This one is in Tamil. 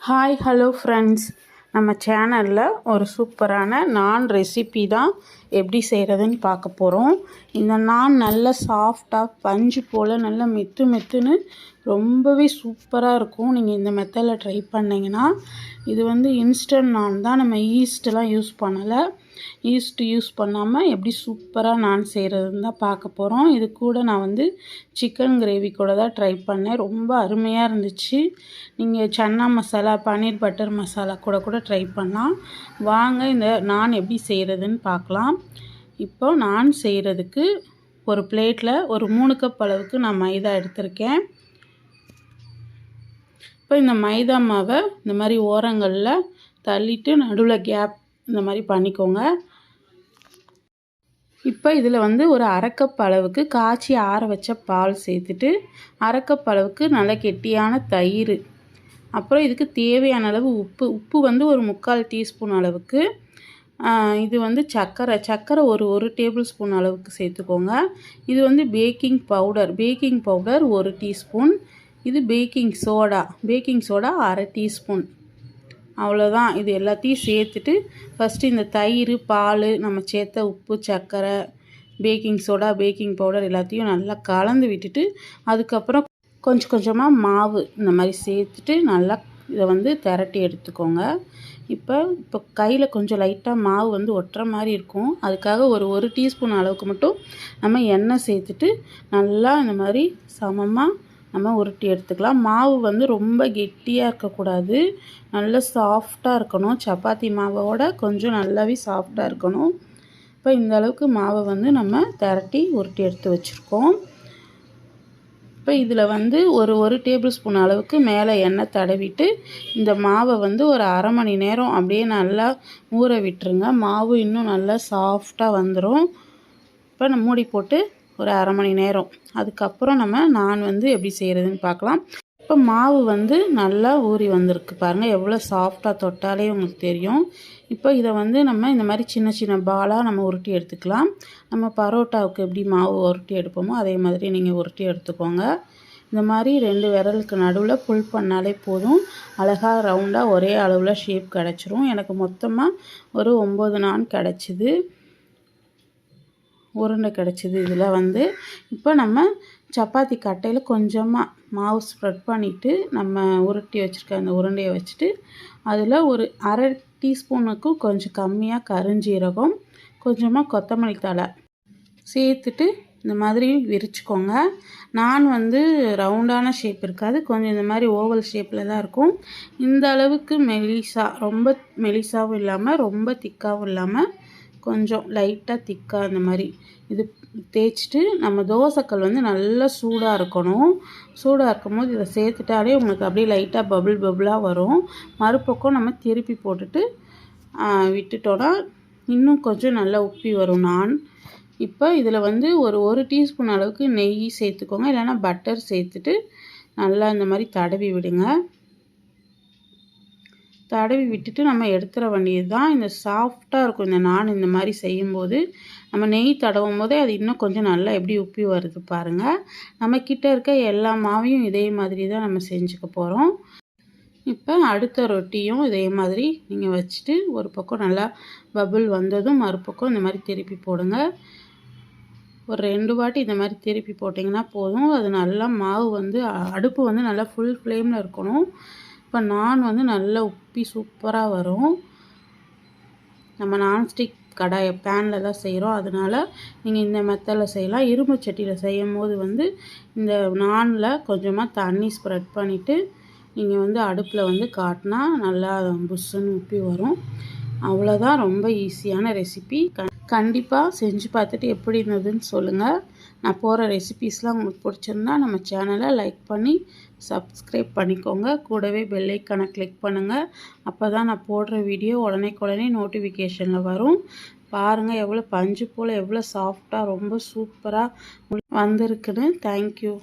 ஹாய் ஹலோ ஃப்ரெண்ட்ஸ் நம்ம சேனலில் ஒரு சூப்பரான நான் ரெசிபி தான் எப்படி செய்கிறதுன்னு பார்க்க போகிறோம் இந்த நான் நல்ல சாஃப்டாக பஞ்சு போல் நல்லா மெத்து மெத்துன்னு ரொம்பவே சூப்பராக இருக்கும். நீங்கள் இந்த மெத்தடில் ட்ரை பண்ணிங்கன்னா இது வந்து இன்ஸ்டன்ட் நான் தான் நம்ம ஈஸ்ட்லாம் யூஸ் பண்ணலை. ஈஸ்ட் யூஸ் பண்ணாமல் எப்படி சூப்பராக நான் செய்கிறதுன்னு தான் பார்க்க போகிறோம் இது கூட நான் வந்து சிக்கன் கிரேவி கூட தான் ட்ரை பண்ணேன். ரொம்ப அருமையாக இருந்துச்சு. நீங்கள் சன்னா மசாலா பன்னீர் பட்டர் மசாலா கூட கூட ட்ரை பண்ணலாம். வாங்க இந்த நான் எப்படி செய்கிறதுன்னு பார்க்கலாம். இப்போ நான் செய்கிறதுக்கு ஒரு பிளேட்டில் ஒரு மூணு கப் அளவுக்கு நான் மைதா எடுத்திருக்கேன். இப்போ இந்த மைதா மாவை இந்த மாதிரி ஓரங்களில் தள்ளிட்டு நடுவில் கேப் இந்த மாதிரி பண்ணிக்கோங்க. இப்போ இதில் வந்து ஒரு அரைக்கப் அளவுக்கு காய்ச்சி ஆற வச்ச பால் சேர்த்துட்டு அரைக்கப் அளவுக்கு நல்ல கெட்டியான தயிர். அப்புறம் இதுக்கு தேவையான அளவு உப்பு. உப்பு வந்து ஒரு முக்கால் டீஸ்பூன் அளவுக்கு. இது வந்து சர்க்கரை சர்க்கரை ஒரு ஒரு டேபிள் ஸ்பூன் அளவுக்கு சேர்த்துக்கோங்க. இது வந்து பேக்கிங் பவுடர். பேக்கிங் பவுடர் ஒரு டீஸ்பூன். இது பேக்கிங் சோடா. பேக்கிங் சோடா அரை டீஸ்பூன். அவ்வளோதான் இது எல்லாத்தையும் சேர்த்துட்டு ஃபஸ்ட்டு இந்த தயிர் பால் நம்ம சேர்த்த உப்பு சர்க்கரை பேக்கிங் சோடா பேக்கிங் பவுடர் எல்லாத்தையும் நல்லா கலந்து விட்டுட்டு அதுக்கப்புறம் கொஞ்சம் கொஞ்சமாக மாவு இந்த மாதிரி சேர்த்துட்டு நல்லா இதை வந்து திரட்டி எடுத்துக்கோங்க. இப்போ இப்போ கையில் கொஞ்சம் லைட்டாக மாவு வந்து ஒட்டுற மாதிரி இருக்கும். அதுக்காக ஒரு ஒரு டீஸ்பூன் அளவுக்கு மட்டும் நம்ம எண்ணெய் சேர்த்துட்டு நல்லா இந்த மாதிரி சமமாக நம்ம உருட்டி எடுத்துக்கலாம். மாவு வந்து ரொம்ப கெட்டியாக இருக்கக்கூடாது. நல்ல சாஃப்டாக இருக்கணும். சப்பாத்தி மாவோட கொஞ்சம் நல்லாவே சாஃப்டாக இருக்கணும். இப்போ இந்த அளவுக்கு மாவை வந்து நம்ம திரட்டி உருட்டி எடுத்து வச்சுருக்கோம். இப்போ இதில் வந்து ஒரு ஒரு டேபிள் ஸ்பூன் அளவுக்கு மேலே எண்ணெய் தடவிட்டு இந்த மாவை வந்து ஒரு அரை மணி நேரம் அப்படியே நல்லா ஊற விட்டுருங்க. மாவு இன்னும் நல்லா சாஃப்டாக வந்துடும் இப்போ நம்ம மூடி போட்டு ஒரு அரை மணி நேரம். அதுக்கப்புறம் நம்ம நான் வந்து எப்படி செய்கிறதுன்னு பார்க்கலாம். இப்போ மாவு வந்து நல்லா ஊறி வந்திருக்கு பாருங்கள் எவ்வளோ சாஃப்டாக தொட்டாலே உங்களுக்கு தெரியும். இப்போ இதை வந்து நம்ம இந்த மாதிரி சின்ன சின்ன பாலாக நம்ம உருட்டி எடுத்துக்கலாம். நம்ம பரோட்டாவுக்கு எப்படி மாவு உருட்டி எடுப்போமோ அதே மாதிரி நீங்கள் உருட்டி எடுத்துக்கோங்க. இந்த மாதிரி ரெண்டு விரலுக்கு நடுவில் புல் பண்ணாலே போதும். அழகாக ரவுண்டாக ஒரே அளவில் ஷேப் கிடச்சிரும். எனக்கு மொத்தமாக ஒரு ஒம்பது நான் கிடச்சிது. உருண்டை கிடச்சிது இதில் வந்து இப்போ நம்ம சப்பாத்தி கட்டையில் கொஞ்சமாக மாவு ஸ்ப்ரெட் பண்ணிவிட்டு நம்ம உருட்டி வச்சுருக்க அந்த உருண்டையை வச்சுட்டு அதில் ஒரு அரை டீஸ்பூனுக்கும் கொஞ்சம் கம்மியாக கருஞ்சீரகம் கொஞ்சமாக கொத்தமல்லி தழை சேர்த்துட்டு இந்த மாதிரி விரிச்சுக்கோங்க. நான் வந்து ரவுண்டான ஷேப் இருக்காது கொஞ்சம் இந்த மாதிரி ஓவல் ஷேப்பில் தான் இருக்கும். இந்த அளவுக்கு மெலிசா ரொம்ப மெலிசாவும் இல்லாமல் ரொம்ப திக்காகவும் இல்லாமல் கொஞ்சம் லைட்டாக திக்காக அந்த மாதிரி. இது தேய்ச்சிட்டு நம்ம தோசைக்கல் வந்து நல்லா சூடாக இருக்கணும். சூடாக இருக்கும் போது இதை சேர்த்துட்டாலே உங்களுக்கு அப்படியே லைட்டாக பபுள் பபுளாக வரும். மறுபக்கம் நம்ம திருப்பி போட்டுட்டு விட்டுட்டோன்னா இன்னும் கொஞ்சம் நல்லா உப்பி வரும் நான். இப்போ இதில் வந்து ஒரு ஒரு டீஸ்பூன் அளவுக்கு நெய் சேர்த்துக்கோங்க. இல்லைன்னா பட்டர் சேர்த்துட்டு நல்லா இந்த மாதிரி தடவி விடுங்க. தடவி விட்டுட்டு நம்ம எடுத்துட வேண்டியது தான் இந்த சாஃப்டாக இருக்கும். இந்த நான் இந்த மாதிரி செய்யும்போது நம்ம நெய் தடவும் போதே அது இன்னும் கொஞ்சம் நல்லா எப்படி உப்பி வருது பாருங்கள் நம்ம கிட்டே இருக்க எல்லா மாவையும் இதே மாதிரி தான் நம்ம செஞ்சுக்க போகிறோம் இப்போ அடுத்த ரொட்டியும் இதே மாதிரி நீங்கள் வச்சுட்டு ஒரு பக்கம் நல்லா பபுள் வந்ததும் மறுபக்கம் இந்த மாதிரி திருப்பி போடுங்க. ஒரு ரெண்டு வாட்டி இந்த மாதிரி திருப்பி போட்டிங்கன்னா போதும். அது நல்லா மாவு வந்து அடுப்பு வந்து நல்லா ஃபுல் ஃப்ளேமில் இருக்கணும். இப்போ நான் வந்து நல்லா உப்பி சூப்பராக வரும். நம்ம நான்ஸ்டிக் கடாயை பேனில் தான் செய்கிறோம் அதனால் நீங்கள் இந்த மெத்தடில் செய்யலாம். இரும்பு சட்டியில் செய்யும் போது வந்து இந்த நானில் கொஞ்சமாக தண்ணி ஸ்ப்ரெட் பண்ணிவிட்டு நீங்கள் வந்து அடுப்பில் வந்து காட்டினா நல்லா புஷ்ஷுன்னு உப்பி வரும். அவ்வளோதான் ரொம்ப ஈஸியான ரெசிபி கண்டிப்பாக செஞ்சு பார்த்துட்டு எப்படி இருந்ததுன்னு சொல்லுங்கள் நான் போகிற ரெசிபீஸ்லாம் உங்களுக்கு பிடிச்சிருந்தா நம்ம சேனலை லைக் பண்ணி சப்ஸ்கிரைப் பண்ணிக்கோங்க. கூடவே பெல்லைக்கானை கிளிக் பண்ணுங்கள் அப்போ தான் நான் போடுற வீடியோ உடனே நோட்டிஃபிகேஷனில் வரும். பாருங்கள் எவ்வளோ பஞ்சு போல் எவ்வளோ சாஃப்டாக ரொம்ப சூப்பராக வந்திருக்குன்னு. தேங்க்யூ